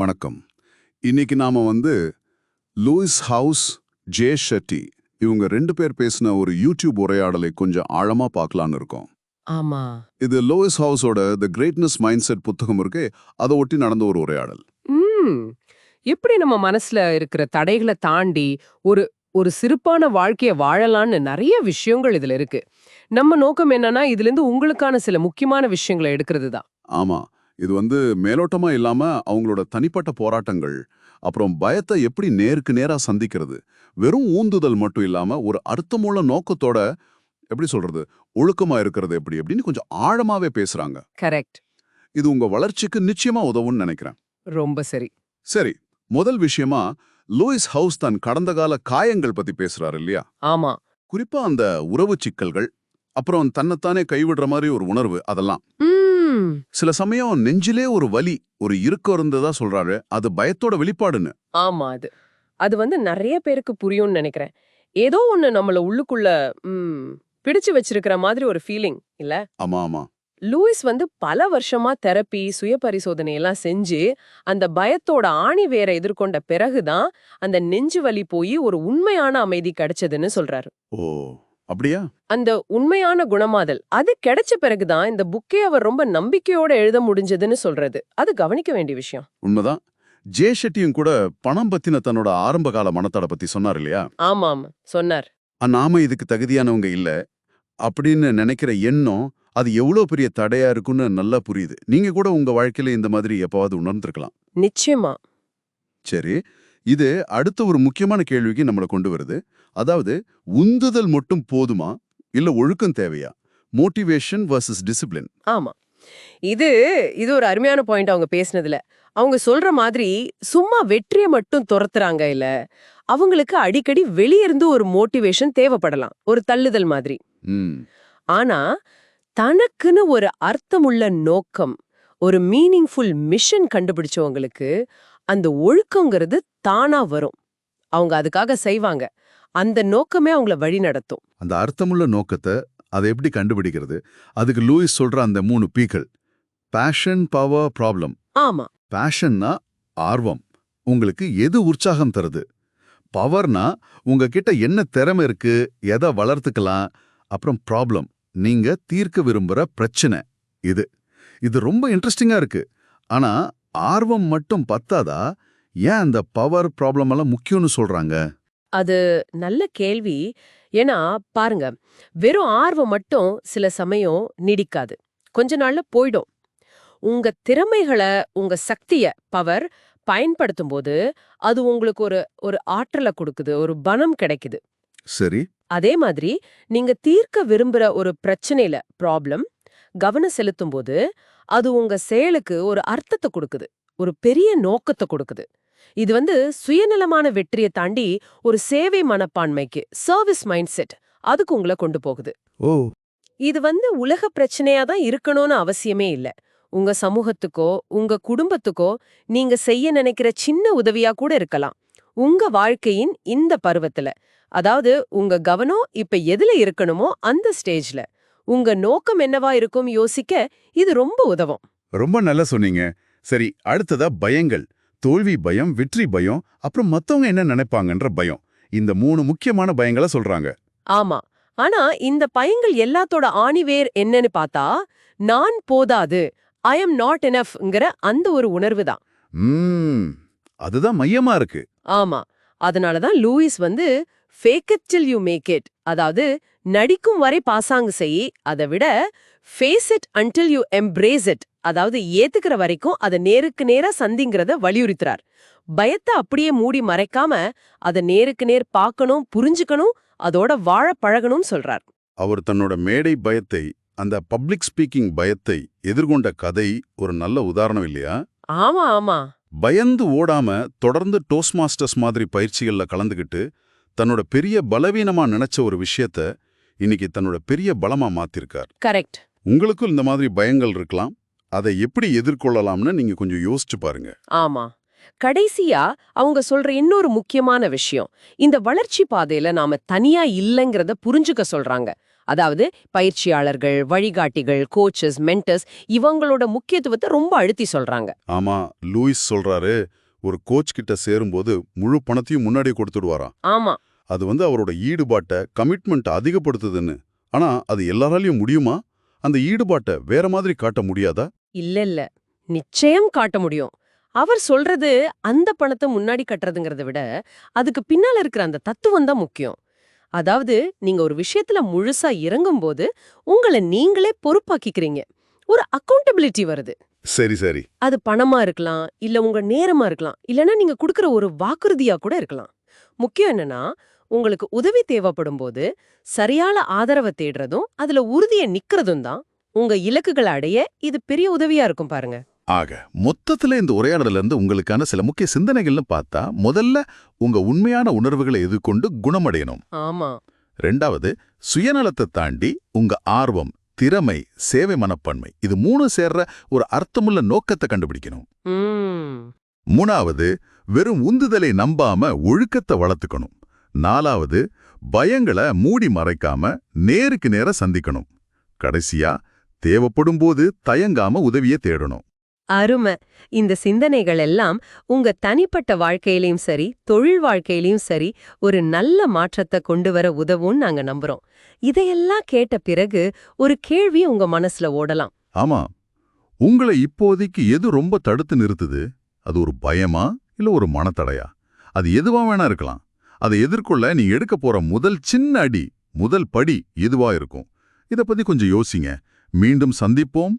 வணக்கம். இன்னைக்கு நாம வந்து லூயிஸ் ஹவுஸ் ஜே ஷெட்டி இவங்க ரெண்டு பேர் பேசின ஒரு யூடியூப் உரையாடலை கொஞ்சம் ஆழமா பார்க்கலான்னு இருக்கோம். ஆமா. இது லூயிஸ் ஹவுஸோட த கிரேட்னஸ் மைண்ட் செட் புத்தகம் இருக்கே அதை ஒட்டி நடந்த ஒரு உரையாடல். ம். எப்படி நம்ம மனசுல இருக்கிற தடைகளை தாண்டி ஒரு ஒரு சிறப்பான வாழ்க்கைய வாழலாம்னு நிறைய விஷயங்கள் இதுல இருக்கு. நம்ம நோக்கம் என்னன்னா இதுல இருந்து உங்களுக்கான சில முக்கியமான விஷயங்களை எடுக்கிறது தான் ஆமா. இது வந்து மேலோட்டமா இல்லாம அவங்களோட தனிப்பட்ட போராட்டங்கள் அப்புறம் பயத்தை எப்படி நேருக்கு நேரா சந்திக்கிறது வெறும் ஊந்துதல் மட்டும் இல்லாம ஒரு அர்த்தமுள்ள நோக்கத்தோட எப்படி சொல்றது ஒழுக்கமா இருக்கிறது எப்படி அப்படின்னு கொஞ்சம் ஆழமாவே பேசுறாங்க. கரெக்ட். இது உங்க வளர்ச்சிக்கு நிச்சயமா உதவும்னு நினைக்கிறேன். ரொம்ப சரி. சரி முதல் விஷயமா லூயிஸ் ஹவுஸ் தன் கடந்த கால காயங்கள் பத்தி பேசுறாரு இல்லையா? ஆமா. குறிப்பா அந்த உறவு சிக்கல்கள் அப்புறம் தன்னைத்தானே கைவிடுற மாதிரி ஒரு உணர்வு அதெல்லாம். சில சமயம் நெஞ்சிலே ஒரு வலி ஒரு இறுக்கம் இருந்ததா சொல்றாரு. அது பயத்தோட வெளிப்பாடுன்னு. ஆமா அது. அது வந்து நிறைய பேருக்கு புரியும்னு நினைக்கிறேன். ஏதோ ஒண்ணு நம்மள உள்ளுக்குள்ள ம் பிடிச்சு வச்சிருக்கிற மாதிரி ஒரு ஃபீலிங் இல்ல? ஆமா ஆமா. லூயிஸ் வந்து பல வருஷமா தெரப்பி சுய பரிசோதனை எல்லாம் செஞ்சு அந்த பயத்தோட ஆணி வேற எதிர்கொண்ட பிறகுதான் அந்த நெஞ்சு வலி போய் ஒரு உண்மையான அமைதி கிடைச்சதுன்னு சொல்றாரு. ஓ. அப்படியா? அந்த உண்மையான குணமாதல் அது கிடைச்ச பிறகுதான் இந்த புக்கே அவர் ரொம்ப நம்பிக்கையோட எழுத முடிஞ்சதுன்னு சொல்றது. அது கவனிக்க வேண்டிய விஷயம். உண்மைதான். ஜே ஷெட்டியும் கூட பணம் பத்தின தன்னோட ஆரம்ப கால மனத்தட பத்தி சொன்னார் இல்லையா? ஆமாம் சொன்னார். "அ, நாம இதுக்கு தகுதியானவங்க இல்ல. அப்படின்னு நினைக்கிற எண்ணம் அது எவ்வளவு பெரிய தடையா இருக்குன்னு நல்லா புரியுது. நீங்க கூட உங்க வாழ்க்கையில இந்த மாதிரி எப்பவாவது உணர்ந்திருக்கலாம். நிச்சயமா. சரி. இது அடுத்த ஒரு முக்கியமான கேள்விக்கு நம்மளை கொண்டு வருது. அதாவது உந்துதல் மட்டும் போதுமா? இல்ல ஒழுக்கம் தேவையா? மோட்டிவேஷன் வர்சஸ் டிசிப்ளின் ஆமா. இது இது ஒரு அருமையான பாயிண்ட் அவங்க பேசினதுல. அவங்க சொல்ற மாதிரி சும்மா வெற்றியை மட்டும் துரத்துறாங்க இல்ல அவங்களுக்கு அடிக்கடி வெளியிருந்து ஒரு மோட்டிவேஷன் தேவைப்படலாம். ஒரு தள்ளுதல் மாதிரி. ஆனா தனக்குன்னு ஒரு அர்த்தமுள்ள நோக்கம் ஒரு மீனிங்ஃபுல் மிஷன் கண்டுபிடிச்சவங்களுக்கு அந்த ஒழுக்கங்கிறது தானா வரும். அவங்க அதுக்காக செய்வாங்க. அந்த நோக்கமே அவங்கள வழி நடத்தும். அந்த அர்த்தமுள்ள நோக்கத்தை அதை எப்படி கண்டுபிடிக்கிறது? அதுக்கு லூயிஸ் சொல்ற அந்த மூணு பீக்கள். பேஷன் பவர் ப்ராப்ளம் ஆமா. பேஷன்னா ஆர்வம். உங்களுக்கு எது உற்சாகம் தருது? பவர்னா உங்ககிட்ட என்ன திறமை இருக்கு? எதை வளர்த்துக்கலாம்? அப்புறம் ப்ராப்ளம் நீங்க தீர்க்க விரும்புற பிரச்சனை இது. இது ரொம்ப இன்ட்ரெஸ்டிங்கா இருக்கு. ஆனா ஆர்வம் மட்டும் பத்தாதா? ஏன் அந்த பவர் ப்ராப்ளம் எல்லாம் முக்கியம்னு சொல்றாங்க? அது நல்ல கேள்வி. ஏன்னா பாருங்க வெறும் ஆர்வம் மட்டும் சில சமயம் நீடிக்காது. கொஞ்ச நாள்ல போயிடும். உங்க திறமைகளை உங்க சக்திய பவர் பயன்படுத்தும் போது அது உங்களுக்கு ஒரு ஒரு ஆற்றலை கொடுக்குது ஒரு பலம் கிடைக்குது. சரி. அதே மாதிரி நீங்க தீர்க்க விரும்புற ஒரு பிரச்சனையில ப்ராப்ளம் கவனம் செலுத்தும் போது அது உங்க செயலுக்கு ஒரு அர்த்தத்தை கொடுக்குது. ஒரு பெரிய நோக்கத்தை கொடுக்குது. இது வந்து சுயநலமான வெற்றியை தாண்டி ஒரு சேவை மனப்பான்மைக்கு சர்வீஸ் மைண்ட் செட் அதுக்கு உங்களை கொண்டு போகுது. ஓ! இது வந்து உலக பிரச்சனையா தான் இருக்கணும்னு அவசியமே இல்ல. உங்க சமூகத்துக்கோ உங்க குடும்பத்துக்கோ நீங்க செய்ய நினைக்கிற சின்ன உதவியா கூட இருக்கலாம். உங்க வாழ்க்கையின் இந்த பருவத்துல. அதாவது உங்க கவனம் இப்ப எதுல இருக்கணுமோ அந்த ஸ்டேஜ்ல உங்க நோக்கம் என்னவா இருக்கும் யோசிக்க இது ரொம்ப உதவும். ரொம்ப நல்லா சொன்னீங்க. சரி அடுத்ததா பயங்கள். தோல்வி பயம் வெற்றி பயம் அப்புறம் மத்தவங்க என்ன நினைப்பாங்கன்ற பயம். இந்த மூணு முக்கியமான பயங்களை சொல்றாங்க. ஆமா. ஆனா இந்த பயங்கள் எல்லாத்தோட ஆணிவேர் என்னன்னு பார்த்தா நான் போதாது ஐ எம் நாட் எனஃப்ங்கிற அந்த ஒரு உணர்வு தான். அதுதான் மையமா இருக்கு. ஆமா. அதனாலதான் லூயிஸ் வந்து fake it till you make it அதாவது நடிக்கும் வரை பாசாங்கு செய் அதை விட face it until you embrace it அதாவது ஏத்துக்கிற வரைக்கும் அதை நேருக்கு நேரா சந்திங்கிறத வலியுறுத்துறார். பயத்தை அப்படியே மூடி மறைக்காம அதை நேருக்கு நேர் பார்க்கணும் புரிஞ்சுக்கணும் அதோட வாழ பழகணும்னு சொல்றார். அவர் தன்னோட மேடை பயத்தை அந்த பப்ளிக் ஸ்பீக்கிங் பயத்தை எதிர்கொண்ட கதை ஒரு நல்ல உதாரணம் இல்லையா? ஆமா ஆமா. பயந்து ஓடாம தொடர்ந்து டோஸ்ட் மாஸ்டர்ஸ் மாதிரி பயிற்சிகள்ல கலந்துக்கிட்டு தன்னோட பெரிய பலவீனமா நினைச்ச ஒரு விஷயத்த இன்னைக்கு தன்னோட பெரிய பலமா மாத்திருக்கார். கரெக்ட் உங்களுக்கும் இந்த மாதிரி பயங்கள் இருக்கலாம். அதை எப்படி எதிர்கொள்ளலாம்னு நீங்க கொஞ்சம் யோசிச்சு பாருங்க. ஆமா. கடைசியா அவங்க சொல்ற இன்னொரு முக்கியமான விஷயம். இந்த வளர்ச்சி பாதையில நாம தனியா இல்லைங்கிறத புரிஞ்சுக்க சொல்றாங்க. அதாவது பயிற்சியாளர்கள் வழிகாட்டிகள் கோச்சஸ் மென்டர்ஸ் இவங்களோட முக்கியத்துவத்தை ரொம்ப அழுத்தி சொல்றாங்க. ஆமா லூயிஸ் சொல்றாரு ஒரு கோச் கிட்ட சேரும்போது முழு பணத்தையும் முன்னாடியே கொடுத்துடுவாராம். ஆமா. அது வந்து அவரோட ஈடுபாட்டை கமிட்மெண்ட் அதிகப்படுத்துதுன்னு. ஆனா அது எல்லாராலையும் முடியுமா? அந்த ஈடுபாட்டை வேற மாதிரி காட்ட முடியாதா? இல்ல இல்ல. நிச்சயம் காட்ட முடியும். அவர் சொல்றது அந்த பணத்தை முன்னாடி கட்டுறதுங்கிறத விட அதுக்கு பின்னால இருக்கிற அந்த தத்துவம் தான் முக்கியம். அதாவது நீங்க ஒரு விஷயத்துல முழுசா இறங்கும்போது உங்களை நீங்களே பொறுப்பாக்கிக்கிறீங்க. ஒரு அக்கௌண்டபிலிட்டி வருது. சரி சரி. அது பணமா இருக்கலாம் இல்ல உங்க நேரமா இருக்கலாம் இல்லனா நீங்க கொடுக்கிற ஒரு வாக்குறுதியா கூட இருக்கலாம். முக்கியம் என்னன்னா உங்களுக்கு உதவி தேவைப்படும் போது சரியான ஆதரவை தேடுறதும் அதுல உறுதியை நிக்கிறதும் தான் உங்க இலக்குகளை அடைய இது பெரிய உதவியா இருக்கும் பாருங்க. ஆக மொத்தத்துல இந்த உரையாடல இருந்து உங்களுக்கான சில முக்கிய சிந்தனைகள்னு பார்த்தா முதல்ல உங்க உண்மையான உணர்வுகளை எதிர்கொண்டு குணமடையணும். ஆமா. ரெண்டாவது சுயநலத்தை தாண்டி உங்க ஆர்வம் திறமை சேவை மனப்பான்மை இது மூணு சேர்ற ஒரு அர்த்தமுள்ள நோக்கத்தை கண்டுபிடிக்கணும். மூணாவது வெறும் உந்துதலை நம்பாம ஒழுக்கத்தை வளர்த்துக்கணும். நாலாவது பயங்களை மூடி மறைக்காம நேருக்கு நேர சந்திக்கணும். கடைசியா தேவைப்படும் போது தயங்காம உதவியை தேடணும். அருமை. இந்த சிந்தனைகள் எல்லாம் உங்க தனிப்பட்ட வாழ்க்கையிலயும் சரி தொழில் வாழ்க்கையிலயும் சரி ஒரு நல்ல மாற்றத்தை கொண்டு வர உதவும்னு நாங்க நம்புறோம். இதையெல்லாம் கேட்ட பிறகு ஒரு கேள்வி உங்க மனசுல ஓடலாம். ஆமா. உங்களை இப்போதைக்கு எது ரொம்ப தடுத்து நிறுத்துது? அது ஒரு பயமா? இல்ல ஒரு மனத்தடையா? அது எதுவா வேணா இருக்கலாம். அதை எதிர்கொள்ள நீ எடுக்க போற முதல் சின்ன அடி முதல் படி எதுவா இருக்கும்? இத பத்தி கொஞ்சம் யோசிங்க. மீண்டும் சந்திப்போம்.